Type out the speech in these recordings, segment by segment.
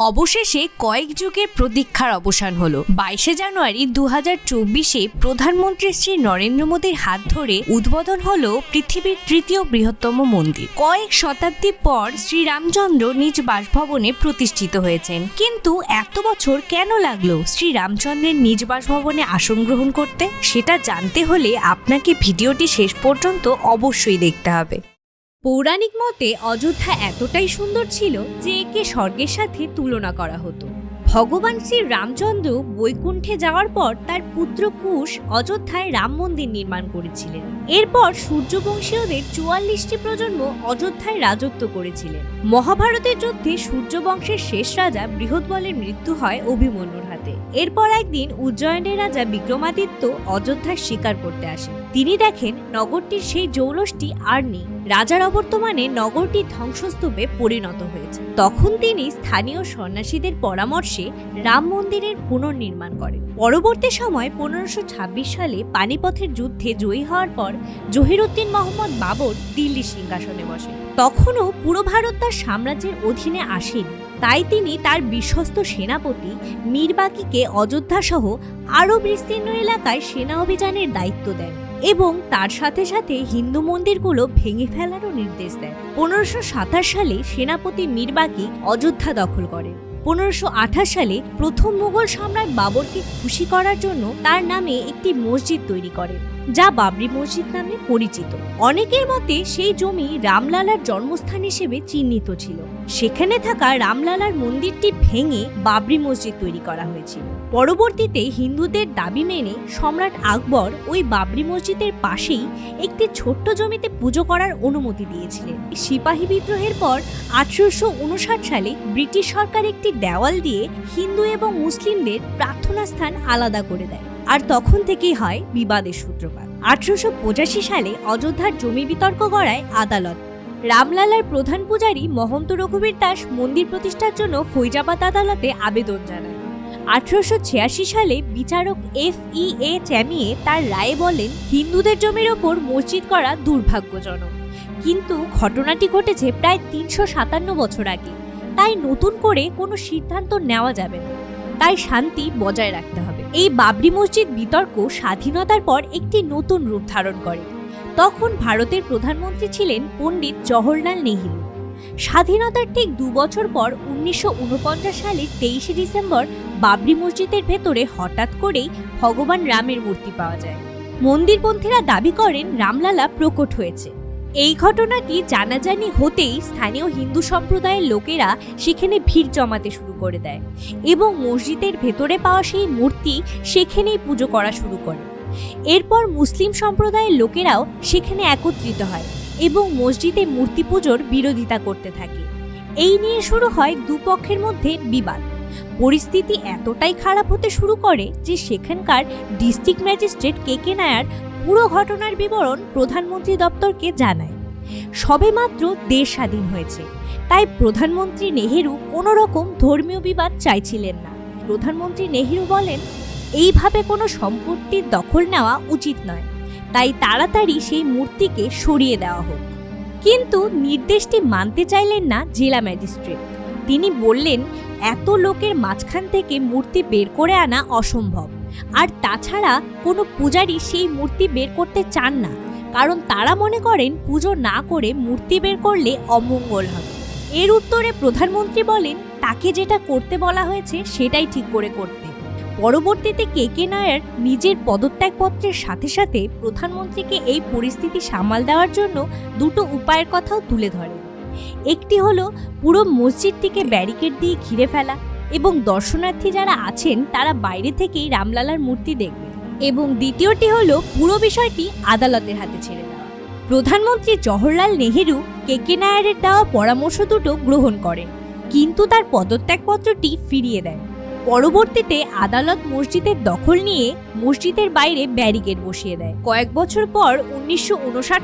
অবশেষে কয়েক যুগের প্রতীক্ষার অবসান হলো। বাইশে জানুয়ারি দু হাজার চব্বিশে প্রধানমন্ত্রী শ্রী নরেন্দ্র মোদীর হাত ধরে উদ্বোধন হল পৃথিবীর তৃতীয় বৃহত্তম মন্দির। কয়েক শতাব্দী পর শ্রী রামচন্দ্র নিজ বাসভবনে প্রতিষ্ঠিত হয়েছেন। কিন্তু এত বছর কেন লাগল শ্রী রামচন্দ্রের নিজ বাসভবনে আসন গ্রহণ করতে? সেটা জানতে হলে আপনাকে ভিডিওটি শেষ পর্যন্ত অবশ্যই দেখতে হবে। পৌরাণিক মতে অযোধ্যা এতটাই সুন্দর ছিল যে একে স্বর্গের সাথে তুলনা করা হতো। ভগবান শ্রী রামচন্দ্র বৈকুণ্ঠে যাওয়ার পর তার পুত্র কুশ অযোধ্যায় রাম মন্দির নির্মাণ করেছিলেন। এরপর সূর্যবংশীয়দের চুয়াল্লিশটি প্রজন্ম অযোধ্যায় রাজত্ব করেছিলেন। মহাভারতের যুদ্ধে সূর্যবংশের শেষ রাজা বৃহৎবলের মৃত্যু হয় অভিমন্যুর হাতে। এরপর একদিন উজ্জয়নের রাজা বিক্রমাদিত্য অযোধ্যার শিকার করতে আসেন। তিনি দেখেন নগরটির সেই জৌলসটি আর নেই। রাজার অবর্তমানে নগরটি ধ্বংসস্তূপে পরিণত হয়েছে। তখন তিনি স্থানীয় সন্ন্যাসীদের পরামর্শে রাম মন্দিরের পুনর্নির্মাণ করেন। পরবর্তী সময় পনেরোশো সালে পানিপথের যুদ্ধে জয়ী হওয়ার পর জহিরুদ্দিন মোহাম্মদ বাবর দিল্লি সিংহাসনে বসেন। তখনও পুরো ভারত তার সাম্রাজ্যের অধীনে আসেনি। তাই তিনি তার বিশ্বস্ত সেনাপতি মীরবাকিকে অযোধ্যা সহ আরও বিস্তীর্ণ এলাকায় সেনা অভিযানের দায়িত্ব দেন। এবং তার সাথে সাথে হিন্দু মন্দিরগুলো ভেঙে ফেলারও নির্দেশ দেয়। পনেরোশো সালে সেনাপতি মীরবাকি অযোধ্যা দখল করেন পনেরোশো সালে প্রথম মুঘল সম্রাট বাবরকে খুশি করার জন্য তার নামে একটি মসজিদ তৈরি করেন যা বাবরি মসজিদ নামে পরিচিত। অনেকের মতে সেই জমি রামলালার জন্মস্থান হিসেবে চিহ্নিত ছিল। সেখানে থাকা রামলালার মন্দিরটি ভেঙে বাবরি মসজিদ তৈরি করা হয়েছিল। পরবর্তীতে হিন্দুদের দাবি মেনে সম্রাট আকবর ওই বাবরি মসজিদের পাশেই একটি ছোট্ট জমিতে পুজো করার অনুমতি দিয়েছিলেন। সিপাহী বিদ্রোহের পর আঠারোশো উনষাট সালে ব্রিটিশ সরকার একটি দেওয়াল দিয়ে হিন্দু এবং মুসলিমদের প্রার্থনা স্থান আলাদা করে দেয়। আর তখন থেকেই হয় বিবাদের সূত্রপাত। আঠারোশো পঁচাশি সালে অযোধ্যার জমি বিতর্ক করায় আদালত। রামলালার প্রধান পূজারী মহন্ত রঘুবীর দাস মন্দির প্রতিষ্ঠার জন্য ফৈজাবাদ আদালতে আবেদন জানান আঠারোশো সালে বিচারক এফ ই এ চ্যামিয়ে তার রায়ে বলেন, হিন্দুদের জমির ওপর মসজিদ করা দুর্ভাগ্যজনক। কিন্তু ঘটনাটি ঘটেছে প্রায় তিনশো সাতান্ন বছর আগে। তাই নতুন করে কোনো সিদ্ধান্ত নেওয়া যাবে না। তাই শান্তি বজায় রাখতে হবে। এই বাবরি মসজিদ বিতর্ক স্বাধীনতার পর একটি নতুন রূপ ধারণ করে। তখন ভারতের প্রধানমন্ত্রী ছিলেন পণ্ডিত জওহরলাল নেহরু। স্বাধীনতার ঠিক দু বছর পর উনিশশো উনপঞ্চাশ সালের তেইশে ডিসেম্বর বাবরি মসজিদের ভেতরে হঠাৎ করেই ভগবান রামের মূর্তি পাওয়া যায়। মন্দিরপন্থীরা দাবি করেন রামলালা প্রকট হয়েছে। এই ঘটনাটি জানাজানি হতেই স্থানীয় হিন্দু সম্প্রদায়ের লোকেরা সেখানে ভিড় জমাতে শুরু করে দেয় এবং মসজিদের ভেতরে পাওয়া সেই মূর্তি সেখানেই পুজো করা শুরু করে। এরপর মুসলিম সম্প্রদায়ের লোকেরাও সেখানে একত্রিত হয় এবং মসজিদে মূর্তি পুজোর বিরোধিতা করতে থাকে। এই নিয়ে শুরু হয় দুপক্ষের মধ্যে বিবাদ। পরিস্থিতি এতটাই খারাপ হতে শুরু করে যে সেখানকার district magistrate K K Nair পুরো ঘটনার বিবরণ প্রধানমন্ত্রী দপ্তরকে জানায়। সবেমাত্র দেশ স্বাধীন হয়েছে, তাই প্রধানমন্ত্রী নেহেরু কোনো রকম ধর্মীয় বিবাদ চাইছিলেন না। প্রধানমন্ত্রী নেহেরু বলেন, এইভাবে কোনো সম্পত্তির দখল নেওয়া উচিত নয়, তাই তাড়াতাড়ি সেই মূর্তিকে সরিয়ে দেওয়া হোক। কিন্তু নির্দেশটি মানতে চাইলেন না জেলা ম্যাজিস্ট্রেট। তিনি বললেন এত লোকের মাঝখান থেকে মূর্তি বের করে আনা অসম্ভব। আর তাছাড়া কোনো পূজারী সেই মূর্তি বের করতে চান না, কারণ তারা মনে করেন পুজো না করে মূর্তি বের করলে অমঙ্গল হবে। এর উত্তরে প্রধানমন্ত্রী বলেন, তাকে যেটা করতে বলা হয়েছে সেটাই ঠিক করে করতে। পরবর্তীতে কে কে নায়ার নিজের পদত্যাগপত্রের সাথে সাথে প্রধানমন্ত্রীকে এই পরিস্থিতি সামাল দেওয়ার জন্য দুটো উপায়ের কথাও তুলে ধরেন। একটি হলো পুরো মসজিদটিকে ব্যারিকেড দিয়ে ঘিরে ফেলা এবং দর্শনার্থী যারা আছেন তারা বাইরে থেকেই রামলালার মূর্তি দেখবেন। এবং দ্বিতীয়টি হলো পুরো বিষয়টি আদালতের হাতে ছেড়ে দেওয়া। প্রধানমন্ত্রী জওহরলাল নেহেরু কে কে নায়ারের দেওয়া পরামর্শ দুটো গ্রহণ করেন, কিন্তু তার পদত্যাগপত্রটি ফিরিয়ে দেন। পরবর্তীতে আদালত মসজিদের দখল নিয়ে মসজিদের বাইরে ব্যারিকেড বসিয়ে দেয়। কয়েক বছর পর উনিশশো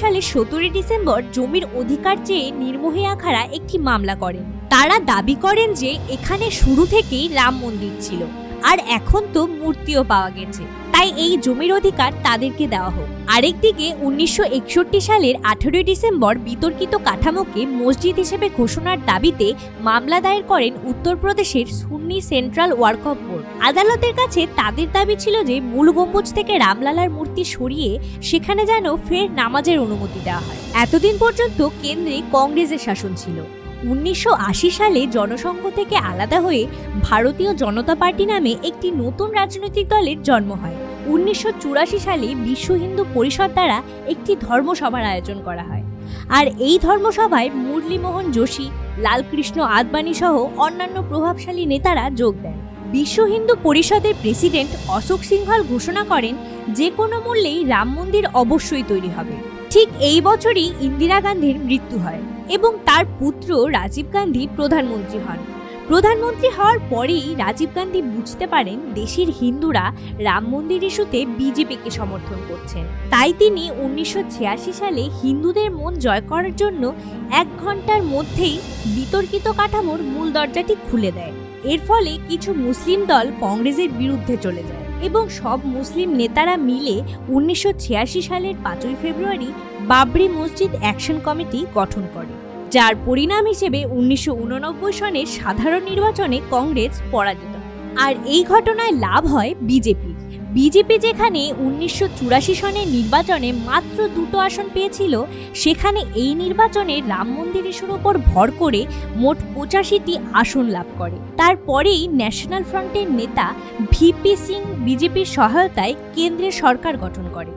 সালে সতেরোই ডিসেম্বর জমির অধিকার চেয়ে নির্মোহী আখাড়া একটি মামলা করেন। তারা দাবি করেন যে এখানে শুরু থেকেই রাম মন্দির ছিল। আর এখন তো মূর্তিও পাওয়া গেছে। তাই এই জমির অধিকার তাদেরকে দেওয়া হোক। আরেকদিকে উনিশশো একষট্টি সালের আঠেরোই ডিসেম্বর বিতর্কিত কাঠামোকে মসজিদ হিসেবে ঘোষণার দাবিতে মামলা দায়ের করেন উত্তরপ্রদেশের সুন্নি সেন্ট্রাল ওয়ার্কঅফ বোর্ড। আদালতের কাছে তাদের দাবি ছিল যে মূল গম্বুজ থেকে রামলালার মূর্তি সরিয়ে সেখানে যেন ফের নামাজের অনুমতি দেওয়া হয়। এতদিন পর্যন্ত কেন্দ্রে কংগ্রেসের শাসন ছিল। উনিশশো আশি সালে জনসংঘ থেকে আলাদা হয়ে ভারতীয় জনতা পার্টি নামে একটি নতুন রাজনৈতিক দলের জন্ম হয়। উনিশশো চুরাশি সালে বিশ্ব হিন্দু পরিষদ দ্বারা একটি ধর্মসভার আয়োজন করা হয়। আর এই ধর্মসভায় মুরলীমোহন যোশী, লালকৃষ্ণ আদবানি সহ অন্যান্য প্রভাবশালী নেতারা যোগ দেন। বিশ্ব হিন্দু পরিষদের প্রেসিডেন্ট অশোক সিংহল ঘোষণা করেন, যে কোনো মূল্যেই রাম মন্দির অবশ্যই তৈরি হবে। ঠিক এই বছরই ইন্দিরা গান্ধীর মৃত্যু হয়। এবং তার পুত্র রাজীব গান্ধী প্রধানমন্ত্রী হন। প্রধানমন্ত্রী হওয়ার পরেই রাজীব গান্ধী বুঝতে পারেন দেশের হিন্দুরা রাম মন্দির ইস্যুতে বিজেপিকে সমর্থন করছেন। তাই তিনি উনিশশো ছিয়াশি সালে হিন্দুদের মন জয় করার জন্য এক ঘণ্টার মধ্যেই বিতর্কিত কাঠামোর মূল দরজাটি খুলে দেয়। এর ফলে কিছু মুসলিম দল কংগ্রেসের বিরুদ্ধে চলে যায়। এবং সব মুসলিম নেতারা মিলে উনিশশো ছিয়াশি সালের পাঁচই ফেব্রুয়ারি বাবরি মসজিদ অ্যাকশন কমিটি গঠন করে, যার পরিণাম হিসেবে উনিশশো সনের সাধারণ নির্বাচনে কংগ্রেস পরাজিত। আর এই ঘটনায় লাভ হয় বিজেপি বিজেপি যেখানে উনিশশো চুরাশি সনের নির্বাচনে মাত্র দুটো আসন পেয়েছিল, সেখানে এই নির্বাচনে রাম মন্দির ইস্যুর ওপর ভর করে মোট পঁচাশিটি আসন লাভ করে। তারপরেই ন্যাশনাল ফ্রন্টের নেতা ভিপি সিং বিজেপির সহায়তায় কেন্দ্রের সরকার গঠন করে।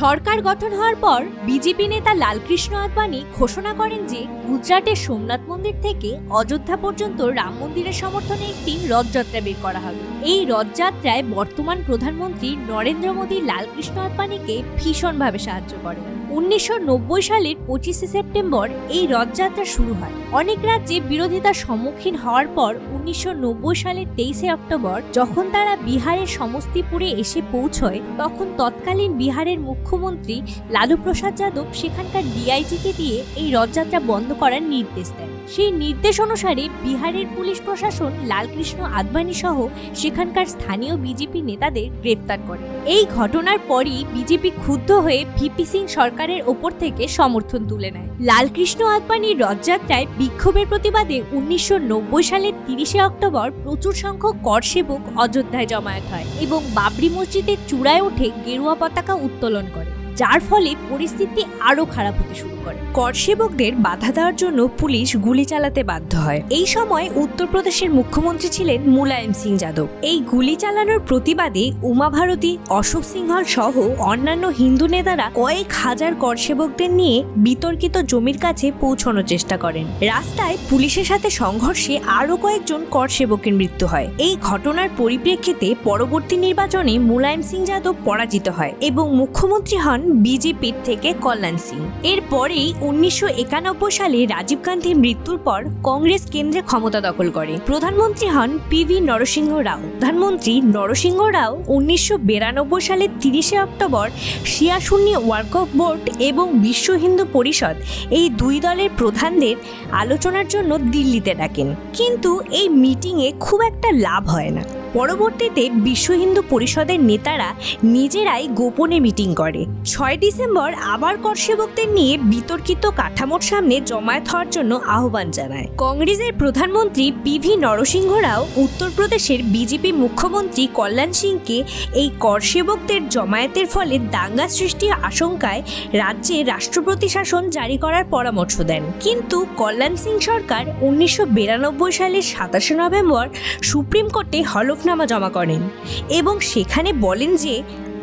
সরকার গঠন হওয়ার পর বিজেপি নেতা লালকৃষ্ণ আদবানি ঘোষণা করেন যে গুজরাটের সোমনাথ মন্দির থেকে অযোধ্যা পর্যন্ত রাম মন্দিরের সমর্থনে একটি রথযাত্রা বের করা হবে। এই রথযাত্রায় বর্তমান প্রধানমন্ত্রী নরেন্দ্র মোদী লালকৃষ্ণ আদবানিকে ভীষণভাবে সাহায্য করেন। উনিশশো নব্বই সালের পঁচিশে সেপ্টেম্বর এই রথযাত্রা শুরু হয়। অনেক রাজ্যে বিরোধিতার সম্মুখীন হওয়ার পর উনিশশো নব্বই সালের তেইশে অক্টোবর যখন তারা বিহারের সমস্তিপুরে এসে পৌঁছয়, তখন তৎকালীন বিহারের মুখ্যমন্ত্রী লালু প্রসাদ যাদব সেখানকার ডিআইজিকে দিয়ে এই রথযাত্রা বন্ধ করার নির্দেশ দেন। সেই নির্দেশ অনুসারে বিহারের পুলিশ প্রশাসন লালকৃষ্ণ আদবানি সহ সেখানকার স্থানীয় বিজেপি নেতাদের গ্রেপ্তার করে। এই ঘটনার পরই বিজেপি ক্ষুব্ধ হয়ে ভিপি সিং সরকারের ওপর থেকে সমর্থন তুলে নেয়। লালকৃষ্ণ আদবানির রথযাত্রায় বিক্ষোভের প্রতিবাদে উনিশশো নব্বই সালের তিরিশে অক্টোবর প্রচুর সংখ্যক কর সেবক অযোধ্যায় জমায়েত হয় এবং বাবরি মসজিদের চূড়ায় উঠে গেরুয়া পতাকা উত্তোলন করে। যার ফলে পরিস্থিতি আরও খারাপ হতে শুরু করে। কর সেবকদের বাধা দেওয়ার জন্য পুলিশ গুলি চালাতে বাধ্য হয়। এই সময় উত্তরপ্রদেশের মুখ্যমন্ত্রী ছিলেন মুলায়ম সিং যাদব। এই গুলি চালানোর প্রতিবাদে উমা ভারতী অশোক সিংহল সহ অন্যান্য হিন্দু নেতারা কয়েক হাজার কর সেবকদের নিয়ে বিতর্কিত জমির কাছে পৌঁছানোর চেষ্টা করেন। রাস্তায় পুলিশের সাথে সংঘর্ষে আরও কয়েকজন কর সেবকের মৃত্যু হয়। এই ঘটনার পরিপ্রেক্ষিতে পরবর্তী নির্বাচনে মুলায়ম সিং যাদব পরাজিত হয় এবং মুখ্যমন্ত্রী হন বিজেপির থেকে কল্যাণ সিং। এরপরেই উনিশশো একানব্বই সালে রাজীব গান্ধীর মৃত্যুর পর কংগ্রেস কেন্দ্রে ক্ষমতা দখল করে। প্রধানমন্ত্রী হন পি ভি নরসিংহ রাও। প্রধানমন্ত্রী নরসিংহ রাও উনিশশো বিরানব্বই সালের তিরিশে অক্টোবর শিয়াশুন্নি ওয়ার্কঅফ বোর্ড এবং বিশ্ব হিন্দু পরিষদ এই দুই দলের প্রধানদের আলোচনার জন্য দিল্লিতে ডাকেন। কিন্তু এই মিটিংয়ে খুব একটা লাভ হয় না। পরবর্তীতে বিশ্ব হিন্দু পরিষদের নেতারা নিজেরাই গোপনে মিটিং করে। ছয় ডিসেম্বর আবার কর সেবকদের নিয়ে বিতর্কিত কাঠামোর সামনে জমায়েত হওয়ার জন্য আহ্বান জানায়। কংগ্রেসের প্রধানমন্ত্রী পি ভি নরসিংহ রাও উত্তরপ্রদেশের বিজেপি মুখ্যমন্ত্রী কল্যাণ সিংকে এই কর সেবকদের জমায়েতের ফলে দাঙ্গা সৃষ্টির আশঙ্কায় রাজ্যে রাষ্ট্রপতি শাসন জারি করার পরামর্শ দেন। কিন্তু কল্যাণ সিং সরকার উনিশশো বিরানব্বই সালের সাতাশে নভেম্বর সুপ্রিম কোর্টে হলফনামা জমা করেন এবং সেখানে বলেন যে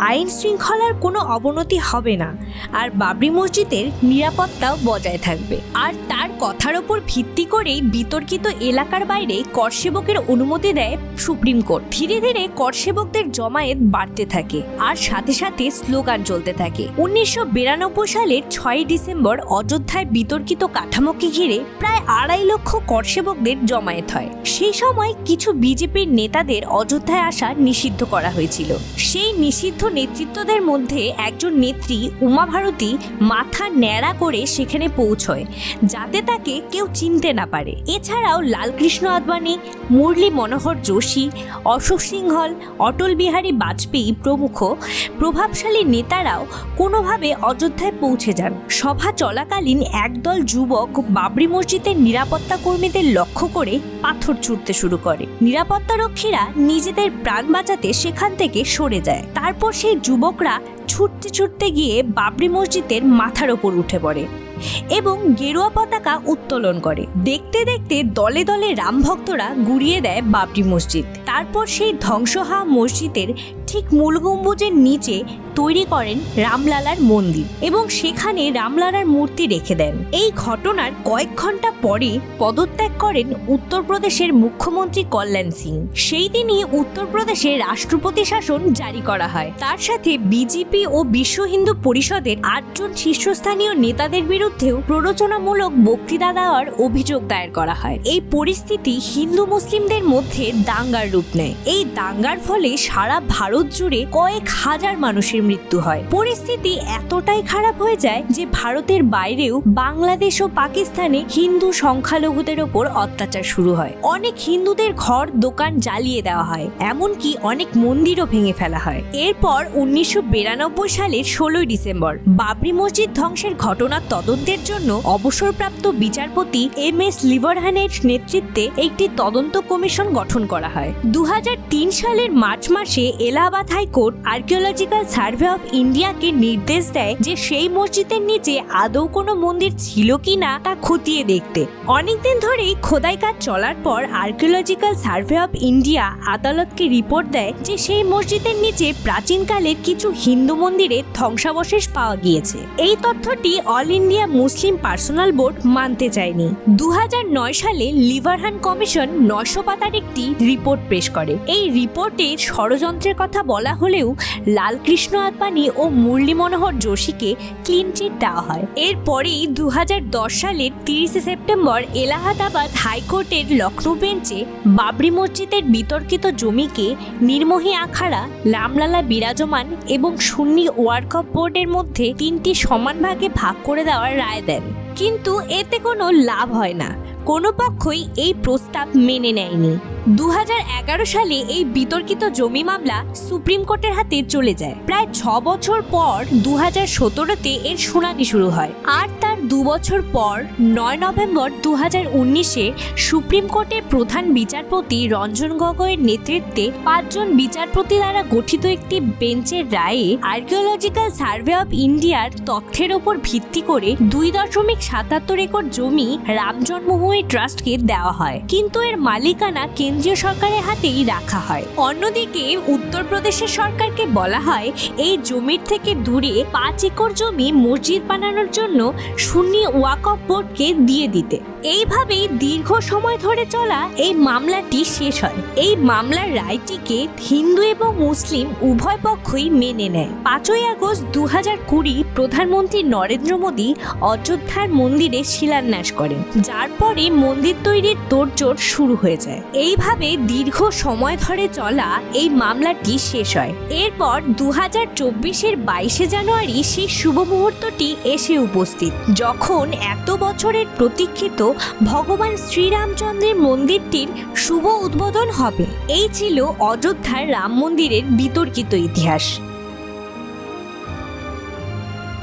আইন শৃঙ্খলার কোনো অবনতি হবে না। আর বাবরি মসজিদের নিরাপত্তাও বজায় থাকবে। আর তার কথার ওপর ভিত্তি করেই বিতর্কিত এলাকার বাইরে করসেবকের অনুমতি দেয় সুপ্রিম কোর্ট। ধীরে ধীরে করসেবকদের জমায়েত বাড়তে থাকে আর সাথে সাথে স্লোগান চলতে থাকে। উনিশশো বিরানব্বই সালের ছয় ডিসেম্বর অযোধ্যায় বিতর্কিত কাঠামোকে ঘিরে প্রায় আড়াই লক্ষ করসেবকদের জমায়েত হয়। সেই সময় কিছু বিজেপির নেতাদের অযোধ্যায় আসা নিষিদ্ধ করা হয়েছিল। সেই নিষিদ্ধ নেতৃত্বদের মধ্যে একজন নেত্রী উমা ভারতী মাথা ন্যাড়া করে সেখানে পৌঁছয়, যাতে তাকে কেউ চিনতে না পারে। এছাড়াও লালকৃষ্ণ আদবানি, মুরলী মনোহর যোশী, অশোক সিংহল, অটল বিহারী বাজপেয়ী প্রমুখ প্রভাবশালী নেতারাও কোনোভাবে অযোধ্যায় পৌঁছে যান। সভা চলাকালীন একদল যুবক বাবরি মসজিদের নিরাপত্তা কর্মীদের লক্ষ্য করে পাথর ছুটতে শুরু করে। নিরাপত্তারক্ষীরা নিজেদের প্রাণ বাঁচাতে সেখান থেকে সরে যায়। তারপর সেই যুবকরা ছুটতে ছুটতে গিয়ে বাবরি মসজিদের মাথার ওপর উঠে পড়ে এবং গেরুয়া পতাকা উত্তোলন করে। দেখতে দেখতে দলে দলে রাম ভক্তরা গুড়িয়ে দেয় বাবরি মসজিদ। তারপর সেই ধ্বংস হওয়া মসজিদের ঠিক মূল গম্বুজের নিচে তৈরি করেন রামলালার মন্দির এবং সেখানে রামলালার মূর্তি রেখে দেন। এই ঘটনার কয়েক ঘণ্টা পরে পদত্যাগ করেন উত্তরপ্রদেশের মুখ্যমন্ত্রী কল্যাণ সিং। সেই দিনই উত্তরপ্রদেশে রাষ্ট্রপতি শাসন জারি করা হয়। তার সাথে বিজেপি ও বিশ্ব হিন্দু পরিষদের আটজন শীর্ষস্থানীয় নেতাদের বিরুদ্ধেও প্ররোচনামূলক বক্তৃতা দেওয়ার অভিযোগ দায়ের করা হয়। এই পরিস্থিতি হিন্দু মুসলিমদের মধ্যে দাঙ্গার রূপ নেয়। এই দাঙ্গার ফলে সারা ভারত জুড়ে কয়েক হাজার মানুষের মৃত্যু হয়। পরিস্থিতি এতটাই খারাপ হয়ে যায় যে ভারতের বাইরেও বাংলাদেশ ও পাকিস্তানে হিন্দু সংখ্যালঘুদের ওপর অত্যাচার শুরু হয়। অনেক হিন্দুদের ঘর, দোকান জ্বালিয়ে দেওয়া হয়, এমনকি অনেক মন্দিরও ভেঙে ফেলা হয়। এরপর উনিশশো বিরানব্বই সালের ষোলোই ডিসেম্বর বাবরি মসজিদ ধ্বংসের ঘটনার তদন্তের জন্য অবসরপ্রাপ্ত বিচারপতি এম এস লিভারহানের নেতৃত্বে একটি তদন্ত কমিশন গঠন করা হয়। দু হাজার তিন সালের মার্চ মাসে Allahabad high court archaeological survey of ইন্ডিয়াকে নির্দেশ দেয় যে সেই মসজিদের নিচে আদৌ কোনো মন্দির ছিল কি না তা খতিয়ে দেখতে। অনেকদিন ধরেই খোদাই কাজ চলার পর আর্কিওলজিক্যাল সার্ভে অফ ইন্ডিয়া আদালতকে রিপোর্ট দেয় যে সেই মসজিদের নিচে প্রাচীনকালের কিছু হিন্দু মন্দিরে ধ্বংসাবশেষ পাওয়া গিয়েছে। এই তথ্যটি All India Muslim personal board মানতে চায়নি। দু হাজার নয় সালে লিভারহান কমিশন নশো পাতার একটি রিপোর্ট পেশ করে। এই রিপোর্টে ষড়যন্ত্রের কথা বলা হলেও লালকৃষ্ণ আদবানি ও মুরলী মনোহর যোশীকে ক্লিন চিট দেওয়া হয়। এরপরেই দু সালের তিরিশে সেপ্টেম্বর এলাহাবাদ হাইকোর্টের লখনৌ বেঞ্চে বাবরি মসজিদের বিতর্কিত জমিকে নির্মোহী আখাড়া লামলালা বিরাজমান এবং সুন্নি ওয়ার্কআপ বোর্ডের মধ্যে তিনটি সমান ভাগে ভাগ করে দেওয়ার রায় দেন। কিন্তু এতে কোনো লাভ হয় না। কোনো পক্ষই এই প্রস্তাব মেনে নেয়নি। দু হাজার এগারো সালে এই বিতর্কিত জমি মামলা সুপ্রিম কোর্টের হাতে চলে যায়। প্রায় ছ বছর পর দু হাজার সতেরোতে এর শুনানি শুরু হয়। আর তার দু বছর পর নয় নভেম্বর দু হাজার উনিশে সুপ্রিম কোর্টের প্রধান বিচারপতি রঞ্জন গগৈয়ের নেতৃত্বে পাঁচজন বিচারপতি দ্বারা গঠিত একটি বেঞ্চের রায়ে আর্কিওলজিক্যাল সার্ভে অব ইন্ডিয়ার তথ্যের ওপর ভিত্তি করে দুই দশমিক সাতাত্তর একর জমি রাম জন্মভূমি ট্রাস্টকে দেওয়া হয়। কিন্তু এর মালিকানা কেন্দ্রীয় সরকারের হাতেই রাখা হয়। অন্যদিকে উত্তরপ্রদেশের সরকারকে বলা হয়, এই জমির থেকে দূরে পাঁচ একর জমি মসজিদ বানানোর জন্য সুন্নি ওয়াকফ বোর্ডকে দিয়ে দিতে। এইভাবেই দীর্ঘ সময় ধরে চলা এই মামলাটি শেষ হয়। এই মামলার রায়টিকে হিন্দু এবং মুসলিম উভয় পক্ষই মেনে নেয়। পাঁচই আগস্ট দু হাজার কুড়ি প্রধানমন্ত্রী নরেন্দ্র মোদী অযোধ্যার মন্দিরে শিলান্যাস করেন। যার পরে মন্দির তৈরির তোড়জোড় শুরু হয়ে যায়। এইভাবে দীর্ঘ সময় ধরে চলা এই মামলাটি শেষ হয়। এরপর দু হাজার চব্বিশের বাইশে জানুয়ারি সেই শুভ মুহূর্তটি এসে উপস্থিত। যখন এত বছরের প্রতীক্ষিত ভগবান শ্রীরামচন্দ্রের মন্দিরটির শুভ উদ্বোধন হবে। এই ছিল অযোধ্যার রাম মন্দিরের বিতর্কিত ইতিহাস।